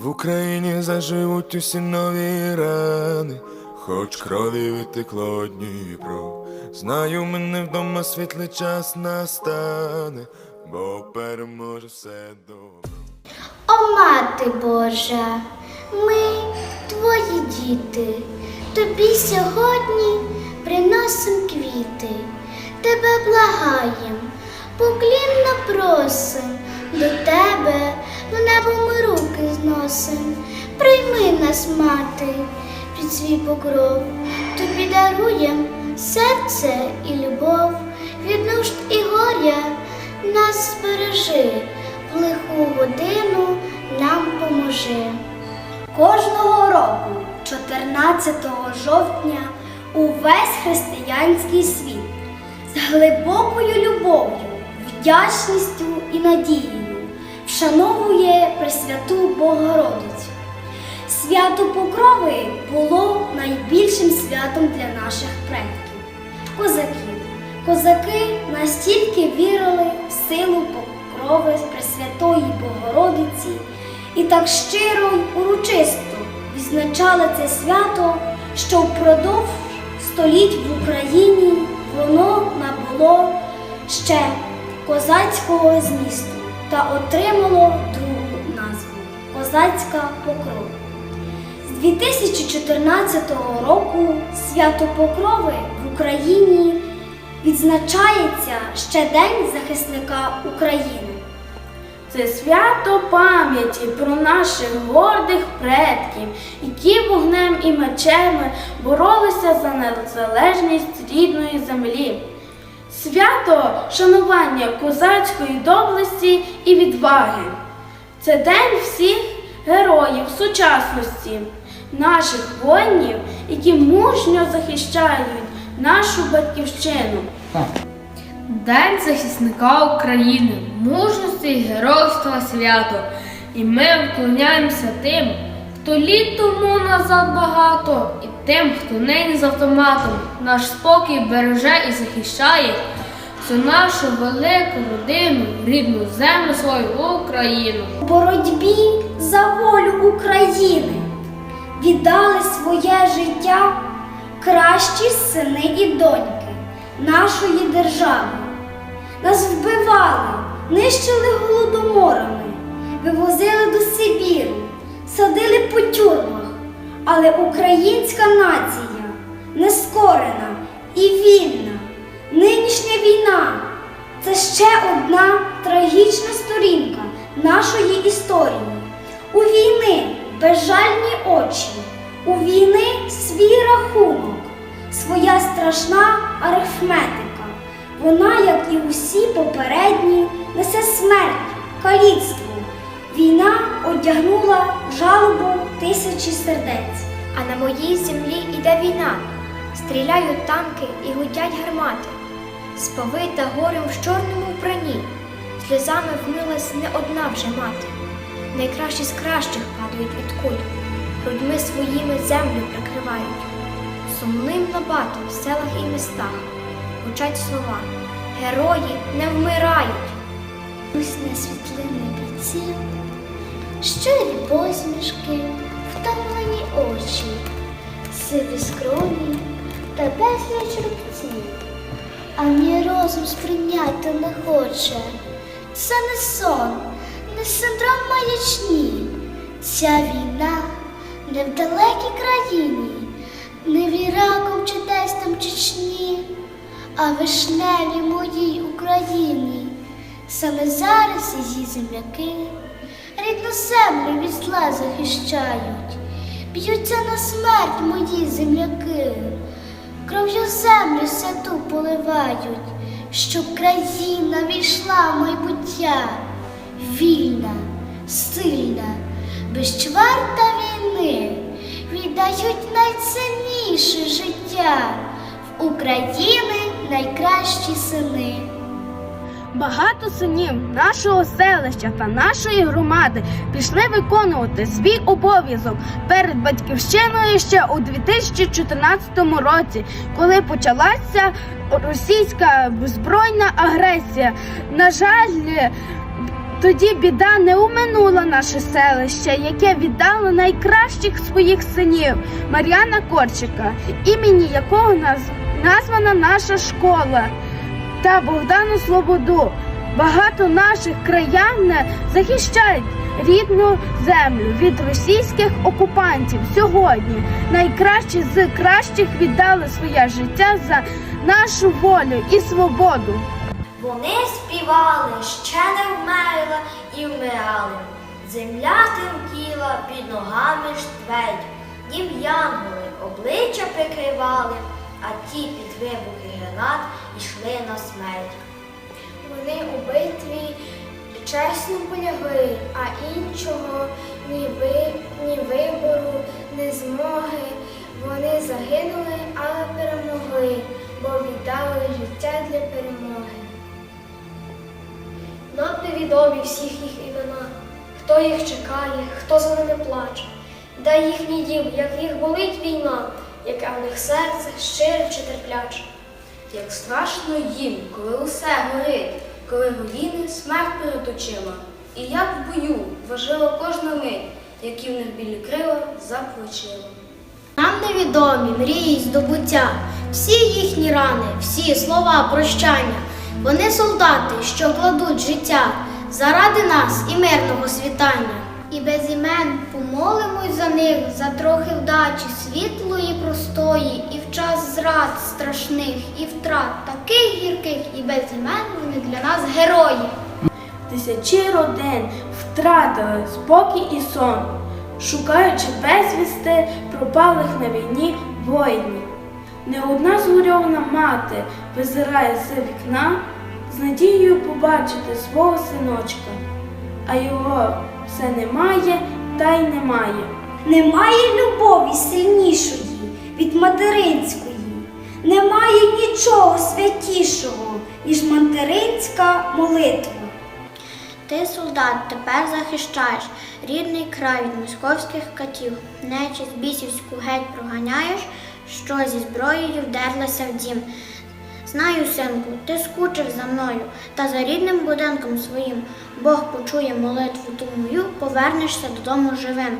В Україні заживуть усі нові рани, хоч крові витекло Дніпро. Знаю, мене вдома світлий час настане, бо переможе все добро. О, мати Божа, ми твої діти, тобі сьогодні приносим квіти, тебе благаєм, поклінно просим, до тебе в небо ми руки зносим. Прийми нас, мати, під свій покров, тобі даруєм серце і любов, від нужд і горя нас збережи, в лиху годину нам поможи. Кожного року, 14 жовтня, увесь християнський світ з глибокою любов'ю, вдячністю і надією вшановує Пресвяту Богородицю. Свято Покрови було найбільшим святом для наших предків козаків. Козаки настільки вірили в силу покрови Пресвятої Богородиці і так щиро й урочисто відзначали це свято, що впродовж століть в Україні воно набуло ще козацького змісту та отримало другу назву Козацька покрова. З 2014 року свято Покрови в Україні відзначається ще День захисника України. Це свято пам'яті про наших гордих предків, які вогнем і мечем боролися за незалежність рідної землі. Свято шанування козацької доблесті і відваги. Це день всіх героїв сучасності, наших воїнів, які мужньо захищають нашу батьківщину. День захисника України, мужності і геройства свято. І ми вклоняємося тим, хто літ тому назад багато, і тим, хто нині з автоматом наш спокій береже і захищає всю нашу велику родину, рідну землю свою Україну. У боротьбі за волю України віддали своє життя кращі сини і доньки нашої держави. Нас вбивали, нищили голодоморами, вивозили до Сибіру, садили по тюрмах. Але українська нація нескорена і вільна. Нинішня війна це ще одна трагічна сторінка нашої історії. У війни безжальні очі, у війни свій рахунок, своя страшна арифметика. Вона, як і усі попередні, несе смерть, каліцтво. Одягнула жалобу тисячі сердець. А на моїй землі іде війна. Стріляють танки і гудять гармати. Сповита горем в чорному вбранні. Сльозами вмилась не одна вже мати. Найкращі з кращих падають від куль, грудьми своїми землю прикривають. Сумним набатом в селах і містах гучать слова. Герої не вмирають. Усні світлини бійців, щирі посмішки, втомлені очі, сиві скроні та безліч рубців. Ані розум сприйняти не хоче. Це не сон, не синдром маячні. Ця війна не в далекій країні, не в Іраку чи десь там Чечні, а вишневі моїй Україні. Саме зараз її земляки рідну землю від зла захищають, б'ються на смерть мої земляки, кров'ю землю святу поливають, щоб країна війшла в майбуття, вільна, сильна, без чварта війни, віддають найцінніше життя. В України найкращі сини. Багато синів нашого селища та нашої громади пішли виконувати свій обов'язок перед батьківщиною ще у 2014 році, коли почалася російська збройна агресія. На жаль, Тоді біда не уминула наше селище, яке віддало найкращих своїх синів Мар'яна Корчика, імені якого названа наша школа, та Богдану Слободу. Багато наших краян захищають рідну землю від російських окупантів. Сьогодні найкращі з кращих віддали своє життя за нашу волю і свободу. Вони співали, ще не вмерла і вмирали. Земля тремтіла, під ногами штвель. Їм янголи обличчя прикривали, а ті під вибухи гранат ішли на смерть. Вони у битві чесно полягли, а іншого ні, ви, ні вибору, ні змоги. Вони загинули, але перемогли, бо віддали життя для перемоги. Нам невідомі всіх їх імена, хто їх чекає, хто за ними плаче, де їхній дім, як їх болить війна, яке в них серце щире чи терпляче. Як страшно їм, коли усе горить, коли руїни смерть перед очима. І як в бою важила кожна мить, які в них білі крила заплачила. Нам невідомі мрії здобуття, всі їхні рани, всі слова прощання. Вони солдати, що кладуть життя заради нас і мирного світання. І без імен помолимось за них, за трохи вдачі, світлої, простої, і в час зрад страшних і втрат таких гірких, і без імен вони для нас герої. Тисячі родин втратили спокій і сон, шукаючи безвісти пропалих на війні воїнів. Не одна згорьована мати визирає з вікна з надією побачити свого синочка, а його все немає та й немає. Немає любові сильнішої від материнської. Немає нічого святішого, ніж материнська молитва. Ти, солдат, тепер захищаєш рідний край від московських катів, нечість бісівську геть проганяєш, що зі зброєю вдерлася в дім. Знаю, синку, ти скучив за мною, та за рідним будинком своїм Бог почує молитву ту мою, повернешся додому живим.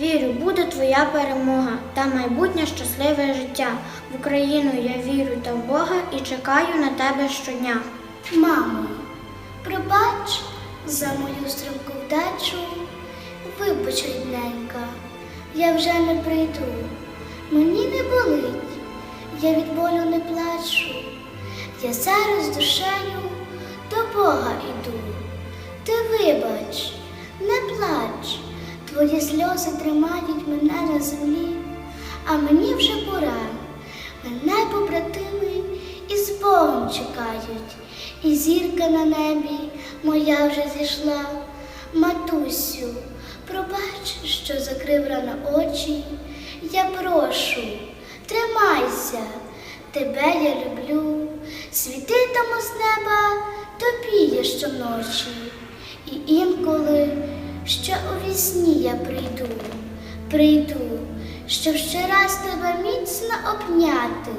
Вірю, буде твоя перемога та майбутнє щасливе життя. В Україну я вірю та в Бога і чекаю на тебе щодня. Мамо, пробач за мою стрімку вдачу, вибач, рідненька, я вже не прийду. Мені не болить, я від болю не плачу. Я зараз душею до Бога іду. Ти вибач, не плач, твої сльози тримають мене на землі, а мені вже пора. Мене побратими із Богом чекають, і зірка на небі моя вже зійшла. Матусю, пробач, що закрив рано очі. Я прошу, тримайся, тебе я люблю. Світитиму з неба тобі я щоночі. І інколи ще у вісні я прийду, прийду, щоб ще раз тебе міцно обняти,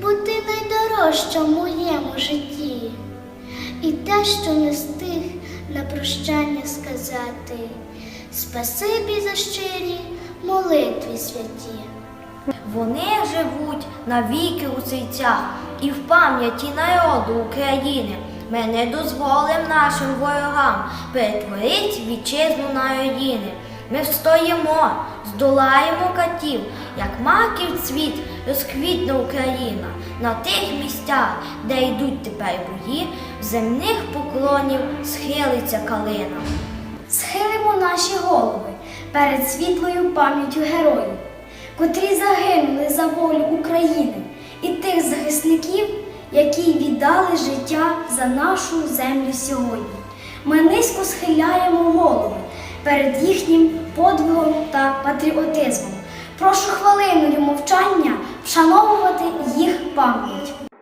бо ти найдорожча в моєму житті. І те, що не встиг на прощання сказати, спасибі за щирі молитві святі. Вони живуть навіки у серцях і в пам'яті народу України. Ми не дозволимо нашим ворогам перетворити вітчизну на руїни. Ми встоїмо, здолаємо катів, як маків цвіт розквітне Україна на тих місцях, де йдуть тепер бої, в земних поклонів схилиться калина. Схилимо наші голови перед світлою пам'яттю героїв, котрі загинули за волю України і тих захисників, які віддали життя за нашу землю сьогодні. Ми низько схиляємо голови перед їхнім подвигом та патріотизмом. Прошу хвилиною мовчання вшановувати їх пам'ять.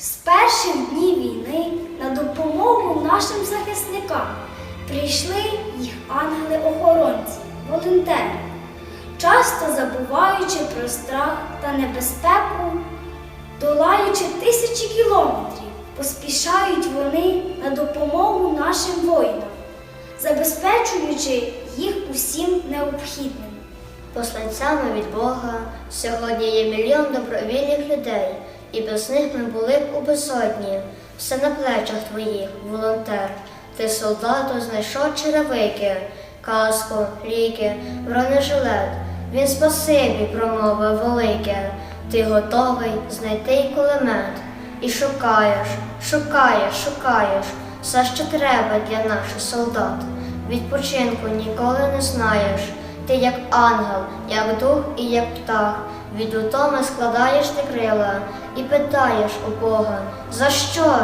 З перших днів війни на допомогу нашим захисникам прийшли їх ангели-охоронці, волонтери, часто забуваючи про страх та небезпеку, долаючи тисячі кілометрів, поспішають вони на допомогу нашим воїнам, забезпечуючи їх усім необхідним. Посланцями від Бога сьогодні є мільйон добровільних людей, і без них ми були б у безодні. Все на плечах твоїх, волонтер. Ти солдату знайшов черевики, каску, ліки, бронежилет. Він спасибі промовив велике. Ти готовий знайти кулемет. І шукаєш, шукаєш, шукаєш все, що треба для наших солдат. Відпочинку ніколи не знаєш. Ти як ангел, як дух і як птах, від утоми складаєш ти крила і питаєш у Бога, за що?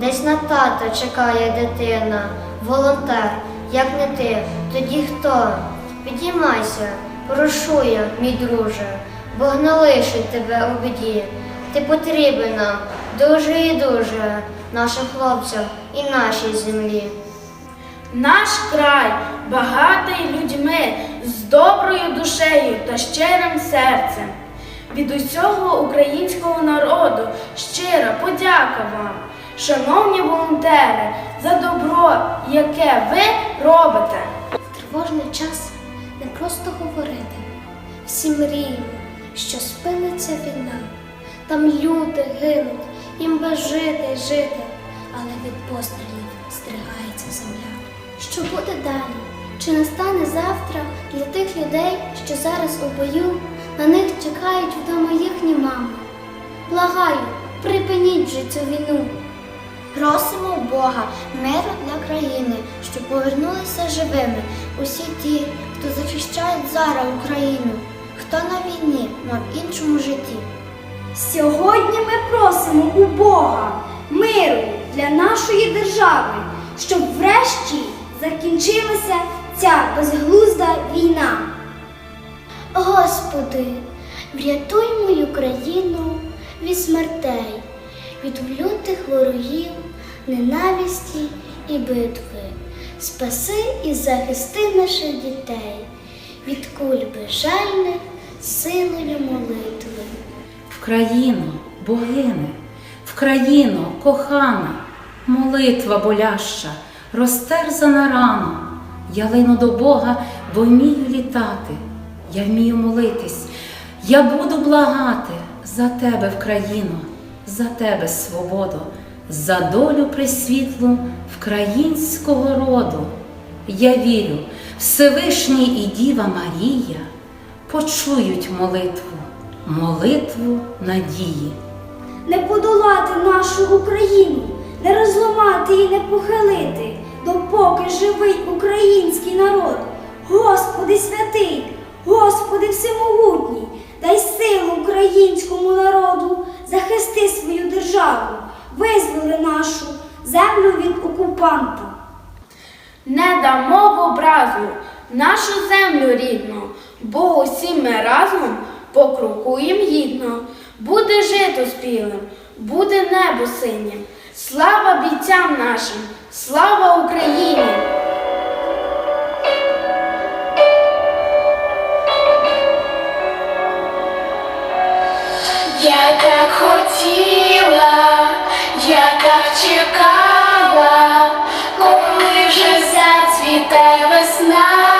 Десь на тата чекає дитина, волонтер, як не ти, тоді хто? Підіймайся, прошу я, мій друже, Бог не лишить тебе у біді. Ти потрібен нам дуже і дуже, нашим хлопцям і нашій землі. Наш край багатий людьми з доброю душею та щирим серцем. Від усього українського народу щира подяка вам, шановні волонтери, за добро, яке ви робите. В Тривожний час не просто говорити. Всі мріємо, що спиниться війна. Там люди гинуть, їм би жити й жити, але від пострілів стригається земля. Що буде далі? Чи настане завтра для тих людей, що зараз у бою, на них чекають вдома їхні мами? Благаю, припиніть же цю війну. Просимо Бога миру для країни, щоб повернулися живими усі ті, хто захищають зараз Україну, хто на війні, в іншому житті. Сьогодні ми просимо у Бога миру для нашої держави, щоб врешті закінчилася ця безглузда війна. Господи, врятуй мою країну від смертей, від лютих ворогів, ненависті і битви. Спаси і захисти наших дітей від куль безжальних силою молитви. В країну, богине, в країну кохана, молитва боляща, розтерзана рана. Я лину до Бога, бо вмію літати, я вмію молитись, я буду благати за тебе в країну, за тебе свободу, за долю присвітлу вкраїнського роду. Я вірю, Всевишній і Діва Марія почують молитву, молитву надії. не подолати нашу Україну, не розламати і не похилити, допоки живий український народ. Господи святий, Господи всемогутній, дай силу українському народу, захисти свою державу, визволи нашу землю від окупанта. Не дамо в образу нашу землю рідну, бо усі ми разом покрокуєм гідно. Буде жито спілим, буде небо синім. Слава бійцям нашим, слава Україні! Чекала, коли вже зацвіте весна.